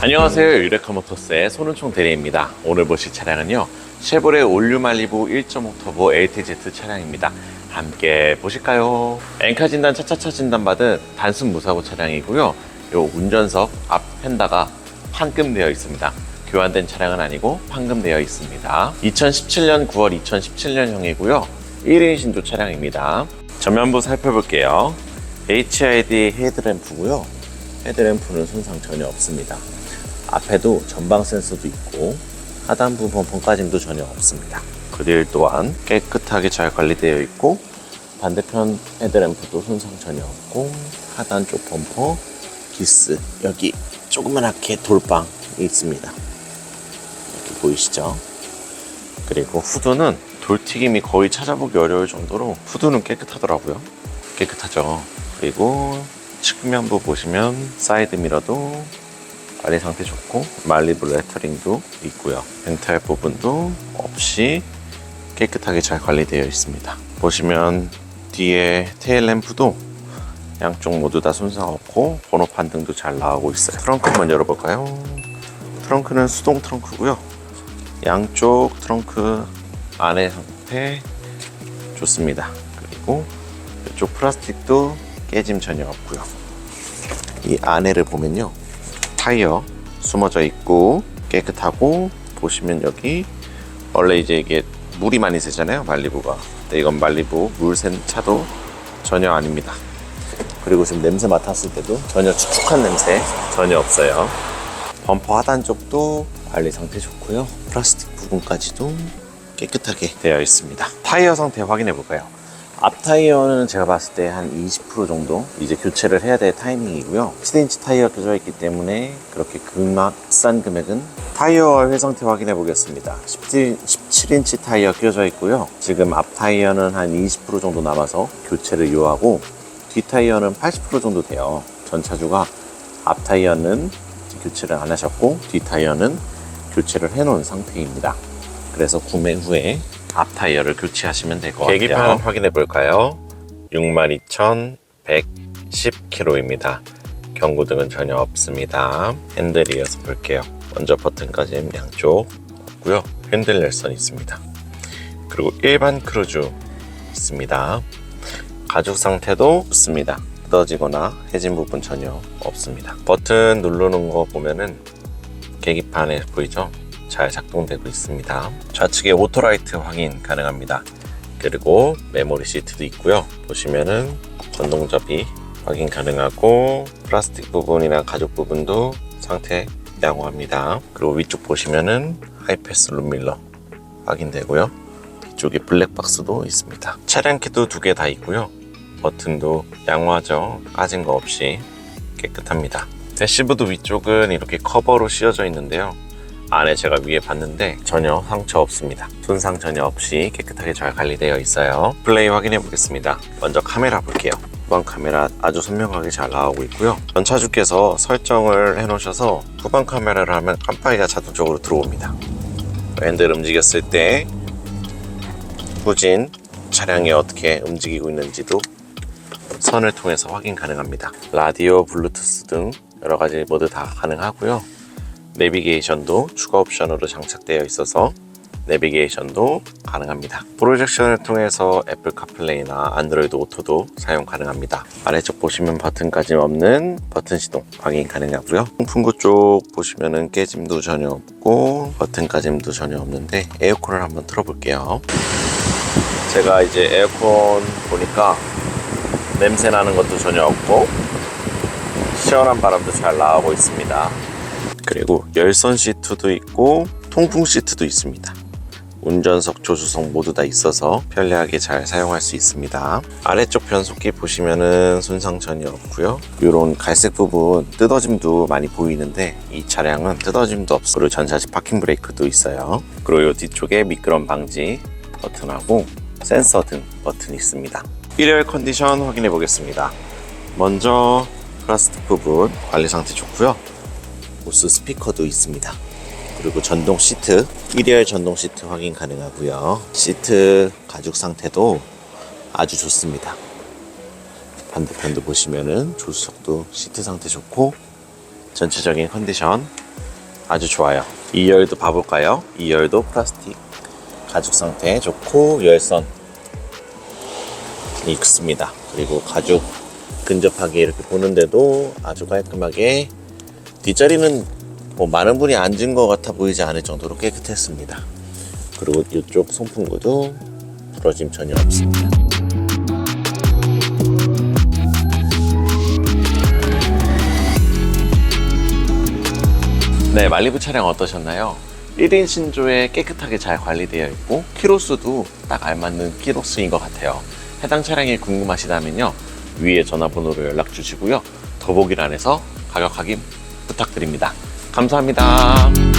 안녕하세요. 유레카 모터스의 손은총 대리입니다. 오늘 보실 차량은요 쉐보레 올류 말리부 1.5 터보 LTZ 차량입니다. 함께 보실까요? 엔카 진단 차차차 진단 받은 단순 무사고 차량이고요. 요 운전석 앞 펜다가 판금되어 있습니다. 교환된 차량은 아니고 판금되어 있습니다. 2017년 9월 2017년형이고요. 1인 신조 차량입니다. 전면부 살펴볼게요 HID 헤드램프고요 헤드램프는 손상 전혀 없습니다 앞에도 전방 센서도 있고 하단부 범퍼까짐도 전혀 없습니다. 그릴 또한 깨끗하게 잘 관리되어 있고 반대편 헤드램프도 손상 전혀 없고 하단 쪽 범퍼 기스 여기 조그만하게 돌방이 있습니다. 여기 보이시죠? 그리고 후드는 돌 튀김이 거의 찾아보기 어려울 정도로 후드는 깨끗하더라고요. 깨끗하죠. 그리고 측면부 보시면 사이드 미러도 관리 상태 좋고 말리블 레터링도 있고요. 벤탈 부분도 없이 깨끗하게 잘 관리되어 있습니다. 보시면 뒤에 테일 램프도 양쪽 모두 다 손상 없고 번호판 등도 잘 나오고 있어요. 트렁크 한번 열어볼까요? 트렁크는 수동 트렁크고요. 양쪽 트렁크 안의 상태 좋습니다. 그리고 이쪽 플라스틱도 깨짐 전혀 없고요. 이 안에를 보면요. 타이어 숨어져 있고 깨끗하고 보시면 여기 원래 이제 이게 물이 많이 새잖아요 말리부가. 근데 이건 말리부 물샌 차도 전혀 아닙니다. 그리고 지금 냄새 맡았을 때도 전혀 축축한 냄새 전혀 없어요. 범퍼 하단 쪽도 관리 상태 좋고요. 플라스틱 부분까지도 깨끗하게 되어 있습니다. 타이어 상태 확인해 볼까요 앞 타이어는 제가 봤을 때 한 20% 정도 이제 교체를 해야 될 타이밍이고요. 7인치 타이어가 껴져 있기 때문에 그렇게 금액 싼 금액은 타이어 회 상태 확인해 보겠습니다. 17, 17인치 타이어 껴져 있고요. 지금 앞 타이어는 한 20% 정도 남아서 교체를 요하고 뒤 타이어는 80% 정도 돼요. 전 차주가 앞 타이어는 교체를 안 하셨고 뒤 타이어는 교체를 해 놓은 상태입니다. 그래서 구매 후에 앞 타이어를 교체하시면 될 것 같아요. 계기판 확인해 볼까요? 62,110km입니다. 경고등은 전혀 없습니다. 핸들 이어서 볼게요. 먼저 버튼까지는 양쪽 없고요. 핸들 nel선 있습니다. 그리고 일반 크루즈 있습니다. 가죽 상태도 좋습니다. 뜯어지거나 해진 부분 전혀 없습니다. 버튼 누르는 거 보면은 계기판에 보이죠? 잘 작동되고 있습니다. 좌측에 오토라이트 확인 가능합니다. 그리고 메모리 시트도 있고요. 보시면은 전동접이 확인 가능하고 플라스틱 부분이나 가죽 부분도 상태 양호합니다. 그리고 위쪽 보시면은 하이패스 룸밀러 확인되고요. 뒤쪽에 블랙박스도 있습니다. 차량 키도 두 개 다 있고요. 버튼도 양호하죠. 까진 거 없이 깨끗합니다. 대시보드 위쪽은 이렇게 커버로 씌워져 있는데요. 안에 제가 위에 봤는데 전혀 상처 없습니다. 손상 전혀 없이 깨끗하게 잘 관리되어 있어요. 플레이 확인해 보겠습니다. 먼저 카메라 볼게요. 후방 카메라 아주 선명하게 잘 나오고 있고요. 전차주께서 설정을 해 놓으셔서 후방 카메라를 하면 깜빡이가 자동적으로 들어옵니다. 핸들 움직였을 때 후진 차량이 어떻게 움직이고 있는지도 선을 통해서 확인 가능합니다. 라디오, 블루투스 등 여러 가지 모두 다 가능하고요. 내비게이션도 추가 옵션으로 장착되어 있어서 내비게이션도 가능합니다. 프로젝션을 통해서 애플 카플레이나 안드로이드 오토도 사용 가능합니다. 아래쪽 보시면 버튼까지 없는 버튼 시동 확인 가능하고요. 풍구 쪽 보시면은 깨짐도 전혀 없고 버튼 까짐도 전혀 없는데 에어컨을 한번 틀어볼게요. 제가 이제 에어컨 보니까 냄새 나는 것도 전혀 없고 시원한 바람도 잘 나오고 있습니다. 그리고 열선 시트도 있고 통풍 시트도 있습니다. 운전석, 조수석 모두 다 있어서 편리하게 잘 사용할 수 있습니다. 아래쪽 변속기 보시면은 손상 전혀 없고요. 이런 갈색 부분 뜯어짐도 많이 보이는데 이 차량은 뜯어짐도 없고 그리고 전자식 파킹 브레이크도 있어요. 그리고 이 뒤쪽에 미끄럼 방지 버튼하고 센서 등 버튼이 있습니다. 1열 컨디션 확인해 보겠습니다. 먼저 플라스틱 부분 관리 상태 좋고요. 보스 스피커도 있습니다. 그리고 전동 시트, 1열 전동 시트 확인 가능하고요. 시트 가죽 상태도 아주 좋습니다. 반대편도 보시면은 조수석도 시트 상태 좋고 전체적인 컨디션 아주 좋아요. 2열도 봐볼까요? 2열도 플라스틱 가죽 상태 좋고 열선 익습니다. 그리고 가죽 근접하게 이렇게 보는데도 아주 깔끔하게 뒷자리는 뭐 많은 분이 앉은 것 같아 보이지 않을 정도로 깨끗했습니다. 그리고 이쪽 송풍구도 부러짐 전혀 없습니다. 네, 말리부 차량 어떠셨나요? 1인 신조에 깨끗하게 잘 관리되어 있고 키로수도 딱 알맞는 키로수인 것 같아요. 해당 차량이 궁금하시다면요. 위에 전화번호로 연락 주시고요. 더보기란에서 가격 확인 부탁드립니다. 감사합니다.